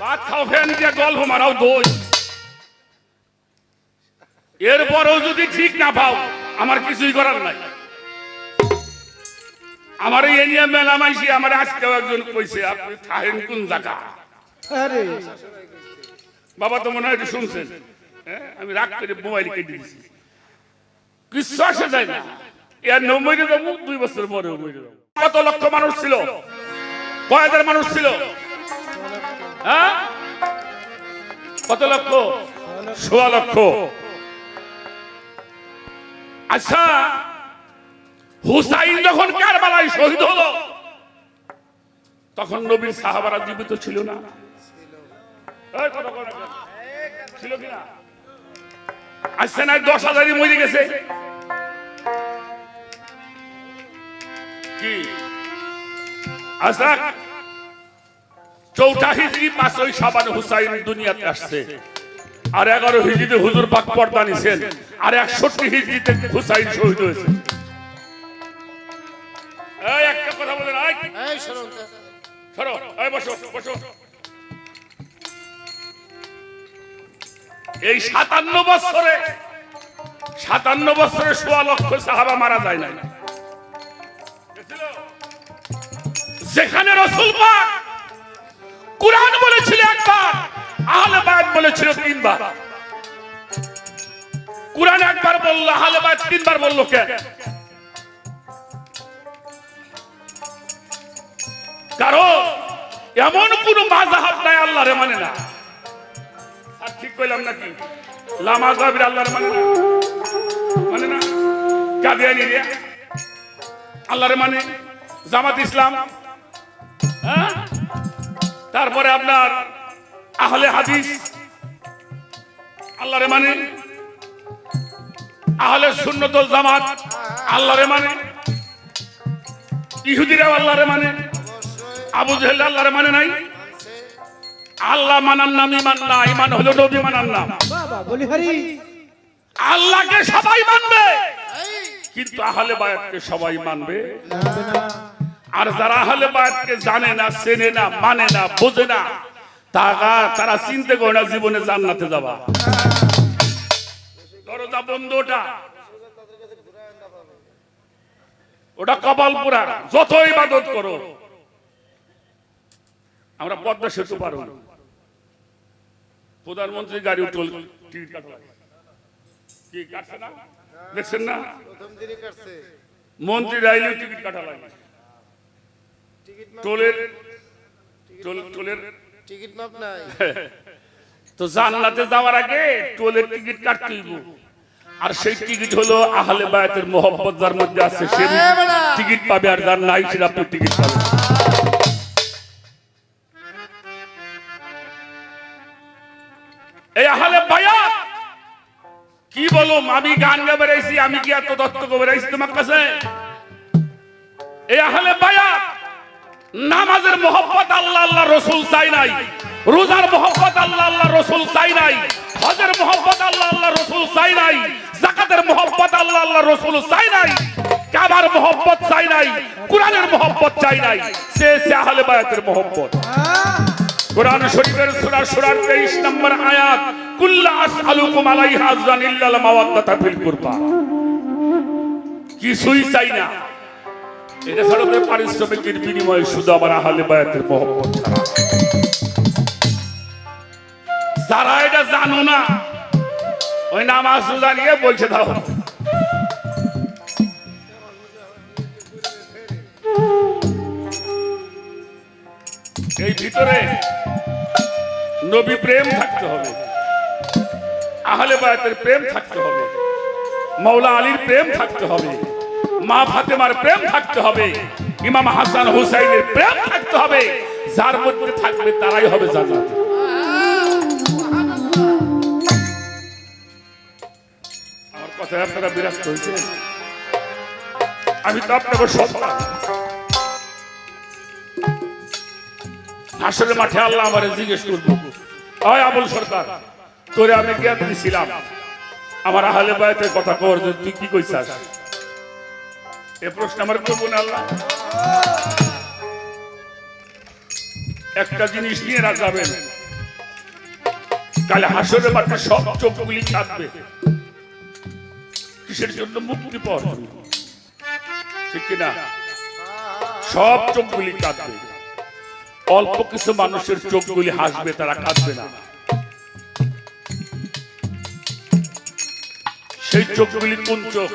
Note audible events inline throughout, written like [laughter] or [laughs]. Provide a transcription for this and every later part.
ভাত খাও ফ্যান দিয়ে গল্প মারাও দই। এরপরেও যদি ঠিক না পাও আমার কিছুই করার নাই। আমার এই এরিয়া মেলা মাইসি আমার আজকেও একজন কইছে আপনি থাহেন কোন জায়গা? আরে। বাবা তো মনে হয় শুনছেন? আমি রাগ করে মোবাইল কেটে দিছি। কিছু আসে যায় না। এর নমরে যাব দুই বছর পরে কত লক্ষ মানুষ ছিল? কয় হাজার মানুষ ছিল? হ্যাঁ? কত লক্ষ? সোয়া লক্ষ। আচ্ছা হুসাইন যখন কারবালায় শহীদ হলো, তখন নবীর সাহাবারা জীবিত ছিল না। আচ্ছা না দশ হাজারই মরে গেছে। কি? আচ্ছা চৌঠা হিজড়ি পাঁচই সাবান হুসাইন দুনিয়াতে আসছে। আর এগারো হিজড়িতে হুজুর পাক পর্দা নিছেন। আর একষট্টি হিজড়িতে হুসাইন শহীদ হয়েছে। এই একটা কথা বলেন এই এই শুনুন তো। সরো বসো বসো। এই সাতান্ন বছরে সাতান্ন বছরে সোয়া লক্ষ সাহাবা মারা যায় না যেখানে রসুল পাক কুরআন বলেছিল একবার আহলে বায়াত বলেছিল তিনবার। কোরআন একবার বলল আহলে বায়াত তিনবার বলল কেন কারণ এমন কোন মাজাহাব নাই, আল্লাহরে মানে না। আর ঠিক কইলাম নাকি? লামা জাবির আল্লাহরে মানে না। মানে না? কাদিয়ানি রে আল্লাহরে মানে জামাত ইসলাম? তারপরে আপনার আহলে হাদিস। আল্লাহরে মানে? আহলে সুন্নতল জামাত। আল্লাহরে মানে? ইহুদিরাও আল্লাহরে মানে? আবু জেহেল আল্লাহরে মানে নাই? আল্লাহ মানার নাম ইমান না ইমান হলো নবী মানার নাম। আল্লাহকে সবাই মানবে। কিন্তু আহলে বায়াতকে সবাই মানবে না। আর যারা আহলে বায়াতকে জানে না চেনে না মানে না বোঝে না তারা তারা চিনতে করে না জীবনে জান্নাতে যাবা। দরজা বন্ধ ওটা। ওটা কপাল পুরা যত ইবাদত করো। আমরা পদ্মা সেতু পারো প্রধানমন্ত্রী গাড়ি উঠল টিকিট কাটলো কি কাটছে না? দেখছেন না? মন্ত্রী রাইলেও টিকিট কাটা লাগে টোলের টোলের টিকিট মাপ নাই। [laughs] তো জান্নাতে যাওয়ার আগে টোলের টিকিট কাটতে হইব। আর সেই টিকিট হলো আহলে বায়াতের যার মধ্যে আছে সে টিকিট পাবে আর যার নাই সেটা আপনি টিকিট পাবেন। এই আহলে বায়াত! কি বলো আমি গান গা বেড়াইছি আমি কি এত দত্ত গো বেড়াইছি তোমার কাছে? এই আহলে বায়াত! নামাজের মোহব্বত আল্লাহ আল্লাহ রসুল চাই নাই। রোজার মোহব্বত আল্লাহ আল্লাহ রসুল চাই নাই। হজের মোহব্বত আল্লাহ আল্লাহ রসুল চাই নাই। জাকাতের মোহব্বত আল্লাহ আল্লাহ রসুল চাই নাই। কাবার মোহব্বত চাই নাই। কোরআনের মোহব্বত চাই নাই। সে সে আহলে বায়াতের মোহব্বত। কোরআন শরীফের সূরা সূরার 23 নম্বর আয়াত, কুল্লা আসআলুকুম আলাইহা আজরান ইল্লাল মাওয়াদ্দাতা ফিল কুরবা কিছুই চাই না। এটা ছাড়া পারিশ্রমিকের বিনিময়ে শুধু আমার আহলে বায়াতের মোহব্বত ছাড়া। যারা এটা জানো না, ওই নামাজ রোজা নিয়ে বলছে দাও। এই ভিতরে নবী প্রেম থাকতে হবে। আহলে বায়াতের প্রেম থাকতে হবে। মৌলা আলীর প্রেম থাকতে হবে। মা ফাতেমার প্রেম থাকতে হবে। ইমাম হাসান হুসাইনের প্রেম থাকতে হবে। যার মধ্যে থাকবে তারাই হবে জান্নাত। আমার কথায় আপনারা আমি তো আপনাকে সন্তান আসলে মাঠে আল্লাহ আমার জিজ্ঞেস করব। হয় আবুল সরকার, তোরে আমি জ্ঞান দিছিলাম। আমার আহলে বায়তের কথা কর তুই কি কইছাস? এ প্রশ্ন আমার করব না আল্লাহ। একটা জিনিস নিয়ে রাখাবেন কালে হাসরের মাঠে সব চোখগুলি কাঁদবে কিসের জন্য মুক্তি জন্য। ঠিক সব চোখগুলি কাঁদবে অল্প কিছু মানুষের চোখগুলি হাসবে, তারা কাঁদবে না। সেই চোখগুলি কোন চোখ?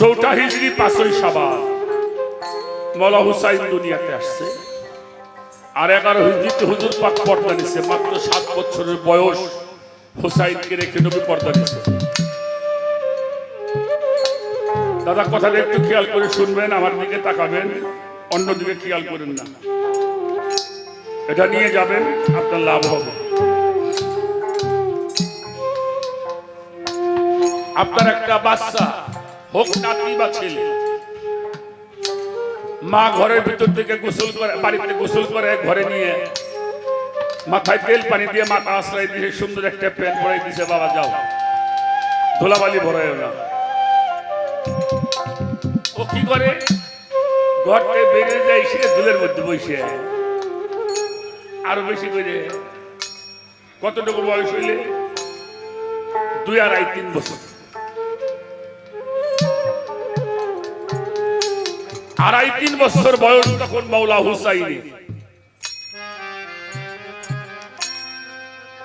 চৌঠা হিজড়ি, পাঁচই সাবান। মলা হুসাইন দুনিয়াতে আসছে। আর এগারো হিজড়িতে হুজুর পাক পর্দা নিছে। মাত্র সাত বছরের বয়স হুসাইনকে রেখে নবী পর্দা নিছে। দাদা, কথাটা একটু খেয়াল করে শুনবেন, আমার দিকে তাকাবেন অন্যদিকে খেয়াল করেন না। এটা নিয়ে যাবেন, আপনার লাভ হবে। আপনার একটা বাচ্চা। হোক নাতি বা ছেলে। মা ঘরের ভিতর থেকে গোসল করে, বাড়িতে গোসল করে ঘরে নিয়ে মাথায় তেল পানি দিয়ে মাথা আশ্রয় দিয়ে সুন্দর একটা প্যান্ট পরাই দিছে, বাবা যাও। ধুলাবালি ভরায় না। ও কি করে? ঘর থেকে বেরিয়ে যায়, সে ধুলের মধ্যে বসে। আরও বেশি করে। কতটুকু বয়স হইলে? দুই আড়াই, তিন বছর। আড়াই তিন বছর বয়স তখন মৌলা হুসাইনি।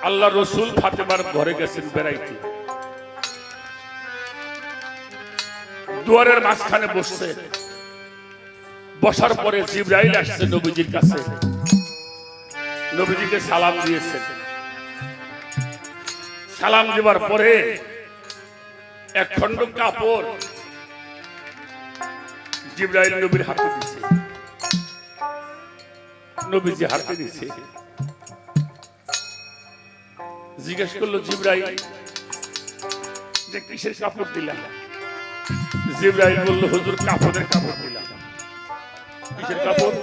আল্লাহ রসুল ফাতেমার ঘরে গেছেন বেড়াইতে। দুয়ারের মাঝখানে বসছে। বসার পরে জিব্রাইল আসছে নবীজির কাছে। নবীজিকে সালাম দিয়েছে। সালাম দেবার পরে এক খন্ড কাপড় জিব্রাইল নবীর হাতে দিছে। নবীজি হাতে দিছে। জিজ্ঞেস করল, জিব্রাইল, যে কিসের কাপড় দিলাম জিব্রাইল বলল, হুজুর, কাপড়ের কাপড় দিলাম। কিসের কাপড়?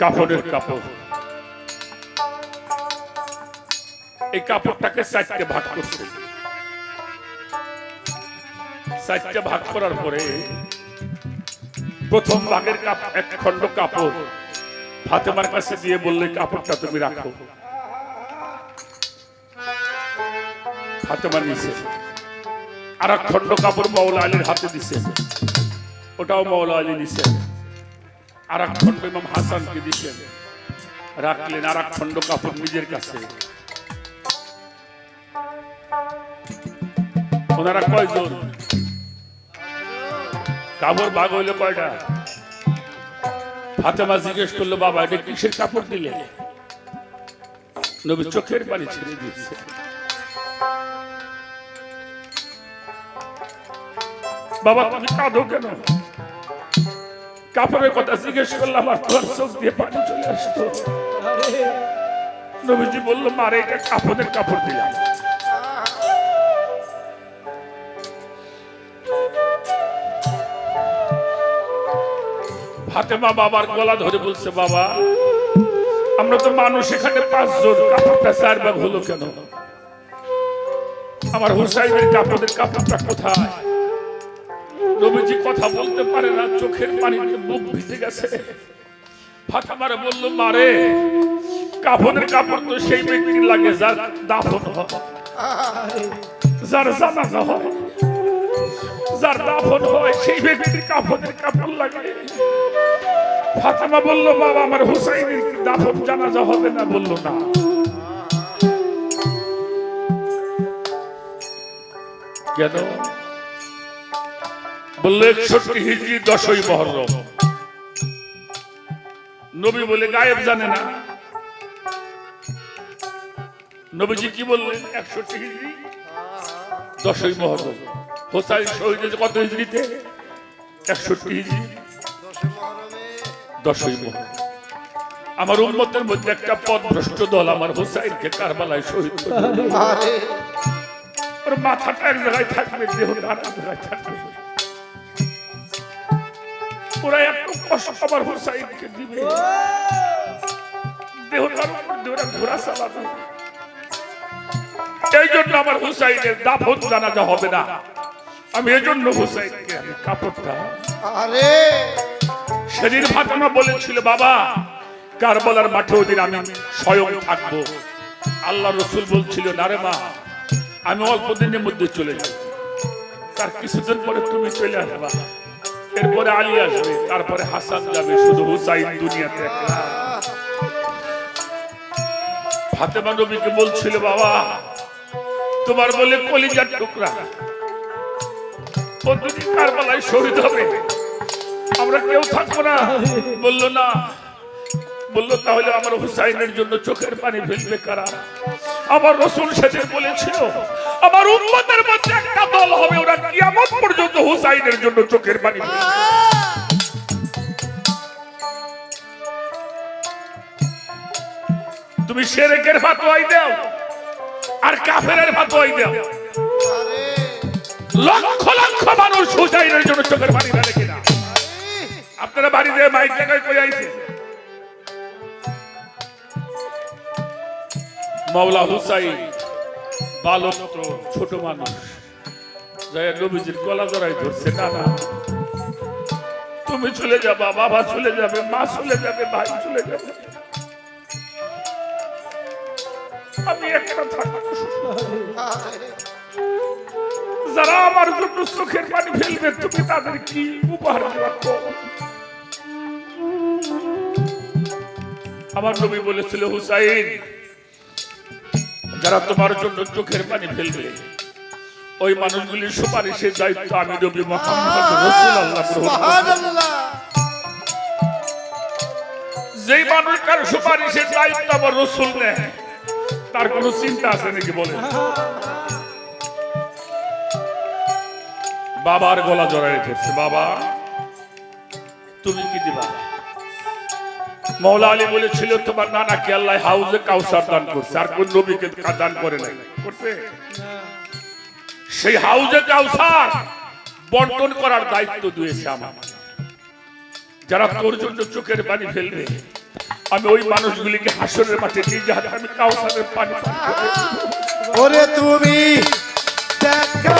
কাপড়ের কাপড়। এই কাপড়টাকে চারটে ভাগ করছে। চারটে ভাগ করার পরে প্রথম ভাগের কাপ এক খন্ড কাপড়। ফাতেমার কাছে দিয়ে বললে, কাপড়টা তুমি রাখো। ফাতেমা নিছে। আর এক খন্ড কাপড় মৌলা আলীর হাতে দিছে। ওটাও মৌলা আলী নিছে। আর এক খন্ড ইমাম হাসানকে দিছেন রাখলেন আর এক খন্ড কাপড় নিজের কাছে। ওনারা কয়জন? কাপড় ভাগ হইল কয়টা ফাতেমা জিজ্ঞেস করল বাবা এটা কিসের কাপড় দিলে? নবী চোখের পানি ছেড়ে দিয়েছে। বাবা তুমি কাঁদো কেন? কাপড়ের কথা জিজ্ঞেস করলাম আর তোমার চোখ দিয়ে পানি চলে আসতো। নবীজি বলল মারে এটা কাপড়ের কাপড় দিলাম। ফাতেমা বাবার গলা ধরে বলছে, বাবা, আমরা তো মানুষ, এখানে পাঁচজন কাপড়টা চার ভাগ হলো কেন? আমার হুসাইনের কাপড়ের কাপড়টা কোথায়? নবীজি কথা বলতে পারে না, চোখের পানিতে বুক ভিজে গেছে। ফাতেমারে বলল মারে কাপড়ের কাপড় তো সেই ব্যক্তির লাগে, যার দাফন হয়, যার জানাজা হয়। যার দাফন হয়, সেই ব্যক্তির কাপড়ের কাপড় লাগে ফাতেমা বলল, বাবা, আমার হুসাইনের দাফন জানাজা হবে না? বলল, না। কেন? বলল, একষট্টি হিজড়ি দশই মহরম। নবী বলে, গায়েব জানে না। নবীজি কি বললেন? একষট্টি হিজড়ি দশই মহরম। হোসাইন শহীদ হয়েছে কত হিজড়িতে একষট্টি হিজড়ি দশই মহরম আমার উন্মতের মধ্যে একটা পথ ভ্রষ্ট দল আমার হোসাইনকে কারবালায় শহীদ ওর মাথাটা এক জায়গায় থাকবে দেহটা আর এক জায়গায় থাকবে। ওরা এত কষ্ট আমার হোসাইনকে দিবে। দেহটার উপর ঘোরা চালাবে। এই জন্য আমার হুসাইনের দাফন জানাজা হবে না। আমি এই জন্য হুসাইনকে আমি কাপড়টা আরে সেদিন ফাতেমা বলেছিল বাবা কারবালার মাঠে ওদিন আমি স্বয়ং থাকব। আল্লাহ রসুল বলছিল না রে মা আমি অল্প দিনের মধ্যে চলে যাব। তার কিছুদিন পরে তুমি চলে আসবা। এরপরে আলী আসবে তারপরে হাসান যাবে শুধু হুসাইন দুনিয়াতে একলা। ফাতেমা নবীকে বলছিল বাবা তোমার বলে কলিজার টুকরা ও যদি কারবালায় শহীদ হবে আমরা কেউ থাকব না। বলল না। বলল, তাহলে আমার হুসাইনের জন্য চোখের পানি ফেলবে কারা? আমার রসুল সেদিন বলেছিল, আমার উম্মতের মধ্যে একটা দল হবে, ওরা কিয়ামত পর্যন্ত হুসাইনের জন্য চোখের পানি তুমি শেরেকের ফাতোয়াই দাও, আর কাফেরের ফাতোয়াই দাও। লক্ষ লক্ষ মানুষ হুসাইনের জন্য চোখের পানি ফেলে কিনা। আপনারা বাড়িতে মাইক জায়গায় কই আইছে মাওলা হুসাইন, বালক ছোট মানুষ। জয় নবীজির গলা জড়াই ধরছে, না না। তুমি চলে যাবা, বাবা চলে যাবে, মা চলে যাবে, ভাই চলে যাবে। আমি একটা থাকব যারা আমার জন্য চোখের পানি ফেলবে তুমি তাদের কি উপহার কম? আমার নবী বলেছিল হুসাইন যারা তোমার জন্য চোখের পানি ফেলবে ওই মানুষগুলির সুপারিশের দায়িত্ব আমি নবী মোহাম্মদ রাসূলুল্লাহ। সুবহানাল্লাহ মানুষটার সুপারিশের দায়িত্ব আমার রসুল নেয় তার কোনো চিন্তা আছে নাকি বলে বাবার গলা জড়াই ধরছে বাবা। তুমি কি দিবা? মৌলা আলী বলেছিল তোমার নানাকে আল্লাহ হাউজে কাউসার দান করছে আর কোন নবীকে দান করে নাই। করছে? সেই হাউজে কাউসার বন্টন করার দায়িত্ব দিয়েছে আমার। যারা তোর জন্য চোখের পানি ফেলবে আমি ওই মানুষগুলিকে হাসরের মাঠে নিজে হাতে আমি কাউসারের পানি ওরে তুমি দেখা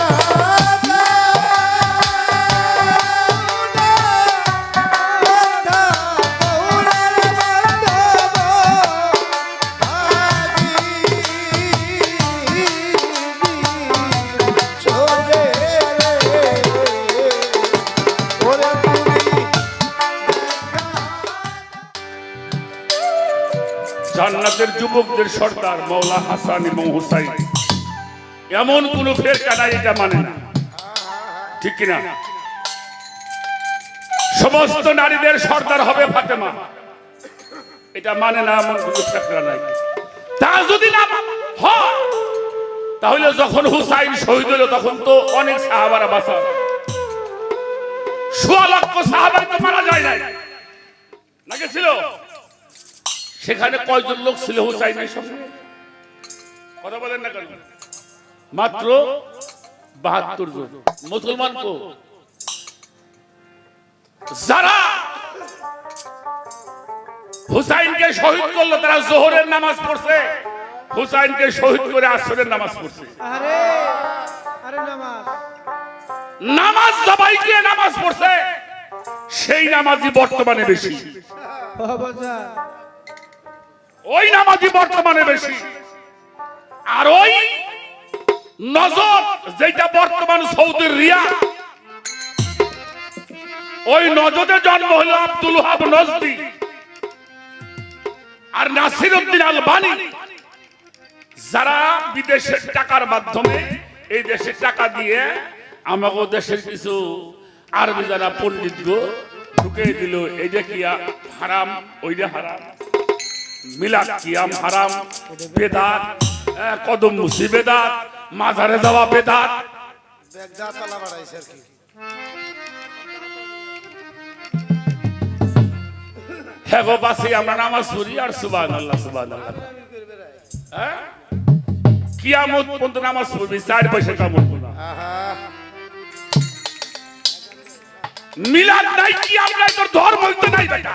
যুবকদের সর্দার মৌলা হাসান এবং হুসাইন। এমন কোন ফেরকা নাই, এটা মানে না। ঠিক কিনা? সমস্ত নারীদের সর্দার হবে ফাতেমা। এটা মানে না, এমন কোন ফেরকা নাই। তা যদি না তাহলে যখন হুসাইন শহীদ হলো, তখন তো অনেক সাহাবারা বাঁচা। সোয়া লক্ষ সাহাবাই তো মারা যায় নাই। নাকি ছিল সেখানে কয়জন লোক ছিল হুসাইনের সঙ্গে? কথা বলেন না কেন? মাত্র বাহাত্তর জন। মুসলমান কো? যারা হুসাইনকে শহীদ করল তারা জোহরের নামাজ পড়ছে। হুসাইনকে শহীদ করে আসরের নামাজ পড়ছে। আরে আরে নামাজ। নামাজ সবাই গিয়ে নামাজ পড়ছে। সেই নামাজই বর্তমানে বেশি। বাবা ওই নামাজি বর্তমানে বেশি। আর ওই নজর যেটা বর্তমান সৌদির রিয়া। ওই নজরে জন্ম হলো আব্দুল হাব নজদি আর নাসির উদ্দিন আলবানি। যারা বিদেশের টাকার মাধ্যমে এই দেশের টাকা দিয়ে আমাকে দেশের কিছু আরবি যারা পণ্ডিত গো ঢুকে দিল, এই যে কি হারাম, ওই যে হারাম। মিলাদ কিয়াম হারাম বেদাত কদম মুসি বেদাত মাজারে যাওয়া বেদাত। হ্যাঁ গো বাসে আমরা নামাজ পড়ি আর সুবান আল্লাহ সুবান আল্লাহ হ্যাঁ? কিয়ামত পর্যন্ত নামাজ পড়বি চার পয়সা কামড় না মিলাদ নাই কিয়াম নাই তোর ধর্মই তো নাই বেটা।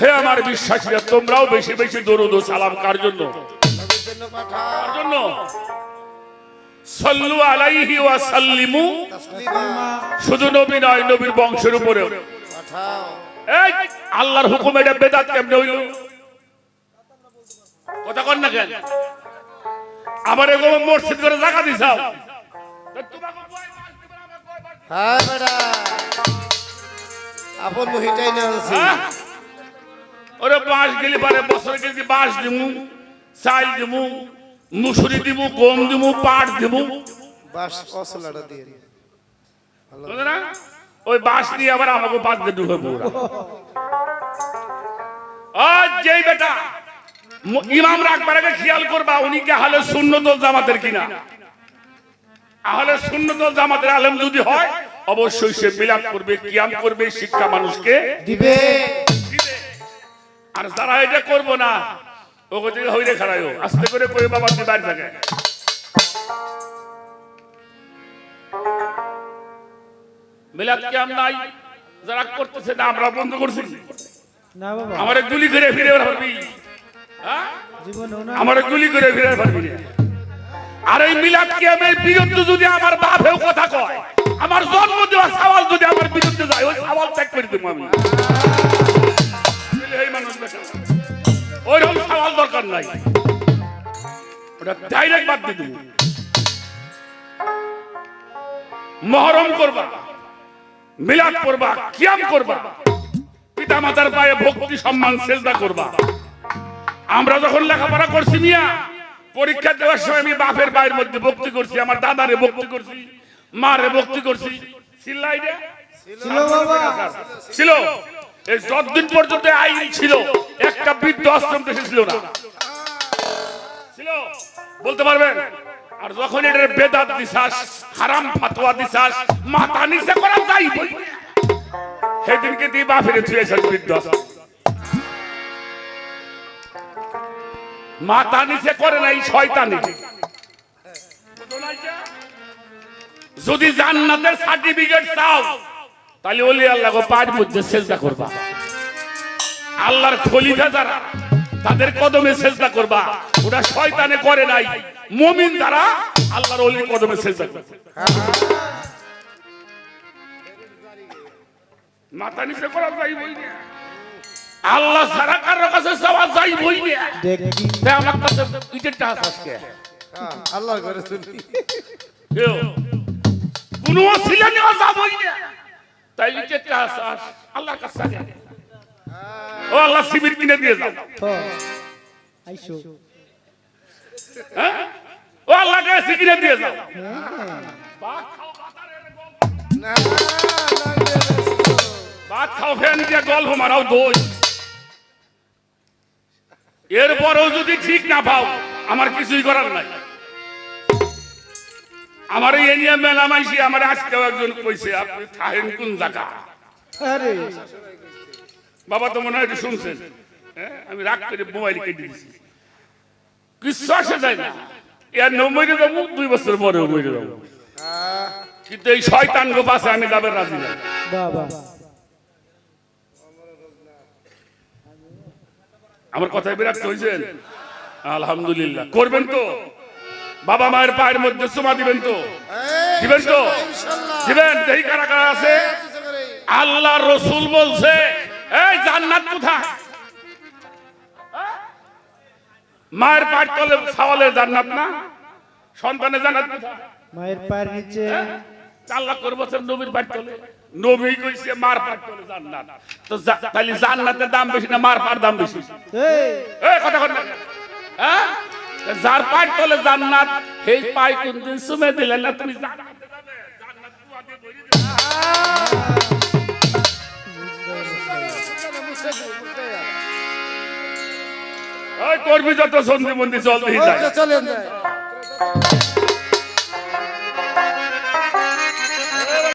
হে আমার বিশ্বাসীরা তোমরাও বেশি বেশি দরুদ ও সালাম কার জন্য? নবীর কার জন্য? সাল্লু আলাইহি ওয়া সাল্লিমু। শুধু নবী নয় নবীর বংশের উপরে এই আল্লাহর হুকুম এটা বেদাত কেমনে হইল? কথা কন না কেন? আমার এরকম মসজিদ করে জায়গা দিছাও হ্যাঁ বেটা। আপন মহিটাই না? ওরে বাঁশ গেলি পারে বছর গেলি বাঁশ দিমু চাল দিমু মুসুরি দিমু গম দিমু পাট দিমু অসলাটা দিয়ে না? ওই বাঁশ নিয়ে আবার আমাকে বাদ দিয়ে ঢুকে পুরা আজ যেই বেটা ইমাম রাখবার আগে খেয়াল করবা উনি কে আহলে সুন্নতল জামাতের কিনা আহলে সুন্নতল জামাতের আলেম যদি হয় অবশ্যই সে বিলাপ করবে কিয়াম করবে শিক্ষা মানুষকে দিবে। আর যারা এটা করব না। ওকে থেকে হইলে খারাইও আস্তে করে কই বাবা তুই বাইরে থাকে। মিলাদ কিয়াম নাই? যারা করতেছে না আমরা বন্ধ করছি। না বাবা। আমার গুলি করে ফিরে পারবি হ্যাঁ? আমার গুলি করে ফিরে পারবি আর এই মিলাদ কিয়ামের বিরুদ্ধে যদি আমার বাপেও কথা কয় আমার জন্ম দেওয়া সওয়াল যদি আমার বিরুদ্ধে যায় ওই সওয়াল ত্যাগ করে দেবো আমি। তাহলে মানুষ বেটা ওইরকম সওয়াল দরকার নাই। ওটা ডাইরেক্ট বাদ দিয়ে দেবো। মহরম করবা মিলাদ করবা কিয়াম করবা পিতা মাতার পায়ে ভক্তি সম্মান সেজদা করবা। আমরা যখন লেখাপড়া করছি মিয়া পরীক্ষা দেওয়ার সময় আমি বাপের পায়ের মধ্যে ভক্তি করছি আমার দাদারে ভক্তি করছি মারে ভক্তি করছি। ছিল ছিল। এই যতদিন পর্যন্ত আইন ছিল, একটা বৃদ্ধ আশ্রম দেশে ছিল না। ছিল? বলতে পারবেন? আর যখন এটার বেদাত দিশাস হারাম ফাতোয়া দিশাস মাথা নিচে করা যাই সেদিনকে দিয়ে বাপের থুয়েছে বৃদ্ধ মাথা নিচে করে নাই শয়তানি। যদি জান্নাতের সার্টিফিকেট চাও তাহলে ওলি আল্লাহ পায়ের মধ্যে সেজদা করবা। আল্লাহর খলিফা যারা তাদের কদমে সেজদা করবা। ওটা শয়তানে করে নাই মুমিন দ্বারা আল্লাহর ওলির কদমে সেজদা করবে। মাথা নিচে করা যাই বই না আল্লাহ ছাড়া কারোর কাছে যাওয়া যাই বই না দেখি তাই আমার কাছে টাকা আজকে আল্লাহর ঘরে শুনি। কোনো ছিল নেওয়া যাবই না। তাই টাকা আল্লাহর কাছে ও আল্লাহ শিবির কিনে দিয়ে যাও। আইসো। হ্যাঁ? ও আল্লাহ কাছে কিনে দিয়ে যাও। না। ভাত খাও ফ্যান দিয়ে গল্প মারাও দই। এরপরেও যদি ঠিক না পাও আমার কিছুই করার নাই। আমার এই এরিয়া মেলা মাইসি আমার আজকেও একজন কইছে আপনি থাহেন কোন জায়গা? আরে। বাবা তো মনে হয় শুনছেন। হ্যাঁ? আমি রাগ করে মোবাইল কেটে দিছি। কিছু আসে যায় না। এর নমরে যাব দুই বছর পরে মরে যাব। কিন্তু এই শয়তান গো পাশে আমি যাবে রাজি নাই বাবা। আমার কথায় বিরক্ত হয়েছেন? আলহামদুলিল্লাহ। করবেন তো? বাবা মায়ের পায়ের মধ্যে চুমা দিবেন তো? দিবেন তো? দিবেন? দেখি কারা কারা আছে? আল্লাহ রসুল বলছে এই জান্নাত কোথায়? মায়ের পায়ের তলে সওয়ালের জান্নাত না? সন্তানের জান্নাত কোথায়? মায়ের পায়ের নিচে। আল্লাহ করব নবীর পায়ের তলে। নবী কইছে মার পায়ের তলে জান্নাত। তো তাহলে জান্নাতের দাম বেশি না মার পার দাম বেশি? এই। এই কথা কর না। হ্যাঁ? যার পায়ের তলে জান্নাত সেই পায় কোনদিন সুমে দিলে না তুমি কর্মী যত সন্ধি মন্দির যায়। চলেন যায়।